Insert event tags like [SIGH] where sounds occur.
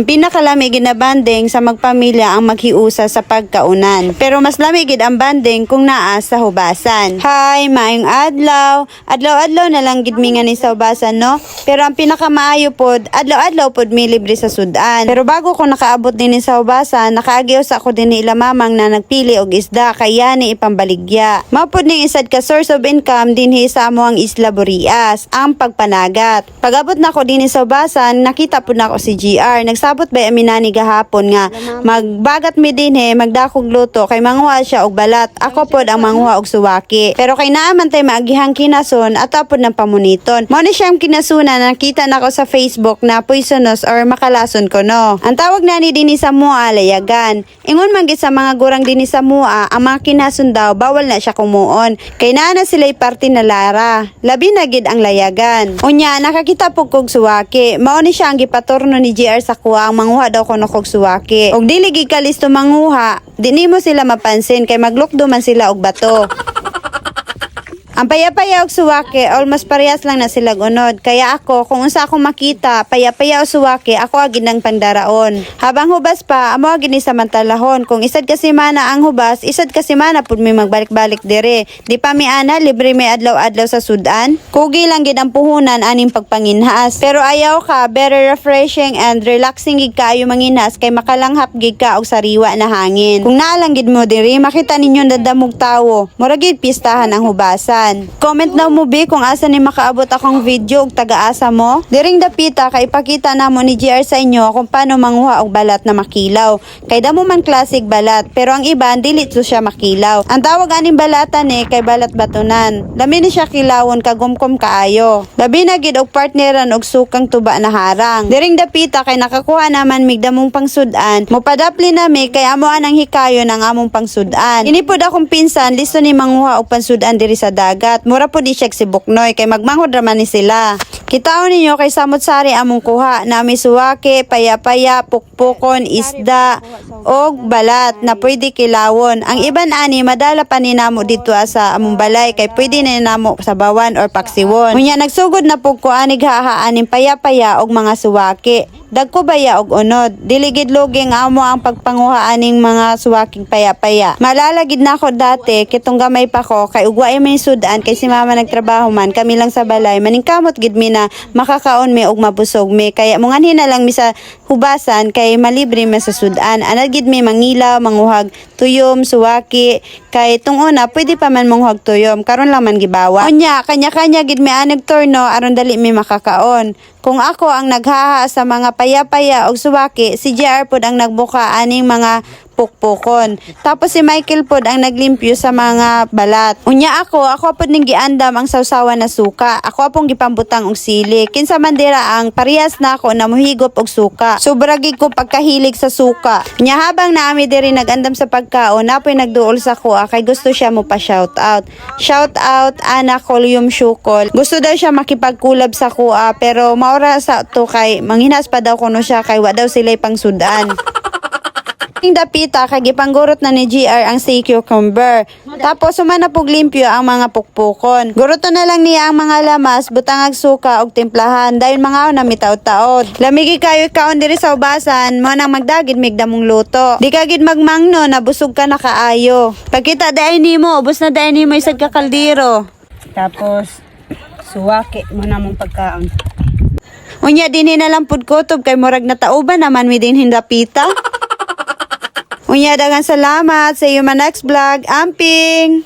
Ang pinakalamig na banding sa magpamilya ang maghiusa sa pagkaunan. Pero mas lamig gid ang banding kung naa sa hubasan. Hi, maayong adlaw. Adlaw-adlaw na lang gid mi nga ni sa hubasan no. Pero ang pinakamaayo pod, adlaw-adlaw pod mi libre sa sudan. Pero bago ko nakaabot din ni sa hubasan, nakaagios ako din ni ila mamang na nagpili og isda kaya ni ipambaligya. Mapod ni isad ka source of income din hi sa amo ang Isla Borias, ang pagpanagat. Pagabot na ko din sa hubasan, nakita po na ako si GR. Nagsabot ba aminani gahapon nga magbagat mi din he, magdakog luto kay manguha siya og balat. Ako pod ang manguha og suwaki. Pero kay naaman tay maagihang kinason at tapod ng pamuniton. Mao ni siyang kinasunan nakita na ko sa Facebook na poisonous or makalason ko no. Ang tawag na ni dinhi sa mua layagan. Ingon man sa mga gurang dinhi sa mua, ang mga kinason daw bawal na siya kumuon. Kay naa na sila'y parte na lara. Labi na gid ang layagan. Unya nakakita po kog suwaki. Mao ni siya ang gipaturno ni GR sa kuha ang manguha daw kono kog suwaki. Og dili gid ka listo manguha, di nimo sila mapansin kay maglukdo man sila og bato. Ang paya-paya og suwake, almost parehas lang na sila unod. Kaya ako, kung unsa akong makita, paya-paya o suwake, ako agin ng pandaraon. Habang hubas pa, amo agin ni samantalahon. Kung isad kasi mana ang hubas, isad kasi mana pud may magbalik-balik dire. Di pa mi ana, libre may adlaw-adlaw sa sudan. Kugi lang gid ang puhunan aning pagpanginhas. Pero ayaw ka, better refreshing and relaxing gid kayo manginhas kay makalanghap gid ka og sariwa na hangin. Kung naalang gid mo diri, makita ninyo dadamog tawo. Mura gid pistahan ang hubasan. Comment daw mo bi kung asa ni makaabot akong video og taga-asa mo. Diring dapita kay ipakita namo ni GR sa inyo kung paano manguha og balat na makilaw. Kay damo man classic balat, pero ang iba dili to siya makilaw. Ang tawag aning balatan ni kay balat batunan. Lami ni siya kilawon kagumkom kaayo. Labi na gid og partneran og sukang tuba na harang. Diring dapita kay nakakuha naman migdamong pangsudan. Mopadapli na mi kay amo anang hikayo ng among pangsudan. Ini pod akong pinsan listo ni manguha og pansudan diri sa dagat. Mura po di siya si Buknoy kay magmanghod raman ni sila. Kitaon ninyo kay samot sari among kuha na may suwake, paya-paya, pukpukon, isda, og balat na pwede kilawon. Ang iban ani madala pa ni namo dito sa among balay kay pwede na namo sa bawan or paksiwon. Unya nagsugod na pug ko anig hahaaning paya-paya og mga suwake. Dagko baya og unod. Diligid luging amo ang pagpanguha aning mga suwaking paya-paya. Malalagid na ako dati kitong gamay pa ko kay ugwa may sudan kay si mama nagtrabaho man kami lang sa balay maningkamot gid mi na makakaon mi og mabusog mi kaya munganhin na lang mi sa hubasan kay malibre mi sa sudan. Anad gid mi mangilaw, manguhag tuyom, suwaki kay tung una pwede pa man manguhag tuyom karon lang man gibawa. Unya kanya-kanya gid mi aneg torno aron dali mi makakaon. Kung ako ang naghaha sa mga paya-paya og suwaki, si JR pod ang nagbuka aning mga pukpukon. Tapos si Michael pod ang naglimpyo sa mga balat. Unya ako, ako pod ning giandam ang sawsawan na suka. Ako apong gipambutang og sili. Kinsa man dira ang parehas na ako na muhigop og suka. Sobra gid ko pagkahilig sa suka. Nya habang naami diri nagandam sa pagkaon, napoy nagduol sa kuha kay gusto siya mo pa shout out. Shout out ana Kolyum Shukol. Gusto daw siya makipagkulab sa kuha pero maura sa to kay manghinas pa daw kuno siya kay wa daw sila pang sudan. [LAUGHS] Ing dapita kay gipanggurot na ni GR ang sea cucumber. Tapos sumana pug limpyo ang mga pukpukon. Guruto na lang niya ang mga lamas, butangag suka og timplahan dayon mga na mitaod-taod. Lamigi kayo kaon diri sa ubasan, mo nang magdagid migdamong luto. Di ka gid magmangno na busog ka na kaayo. Pagkita dai nimo, ubos na dai nimo isad ka kaldero. Tapos, suwake mo na mong pagkaon. Unya dinhi na lang pud kutob kay murag na tauban naman mi dinhin dapita. [LAUGHS] Unya dagang salamat sa iyo ma next vlog. Amping.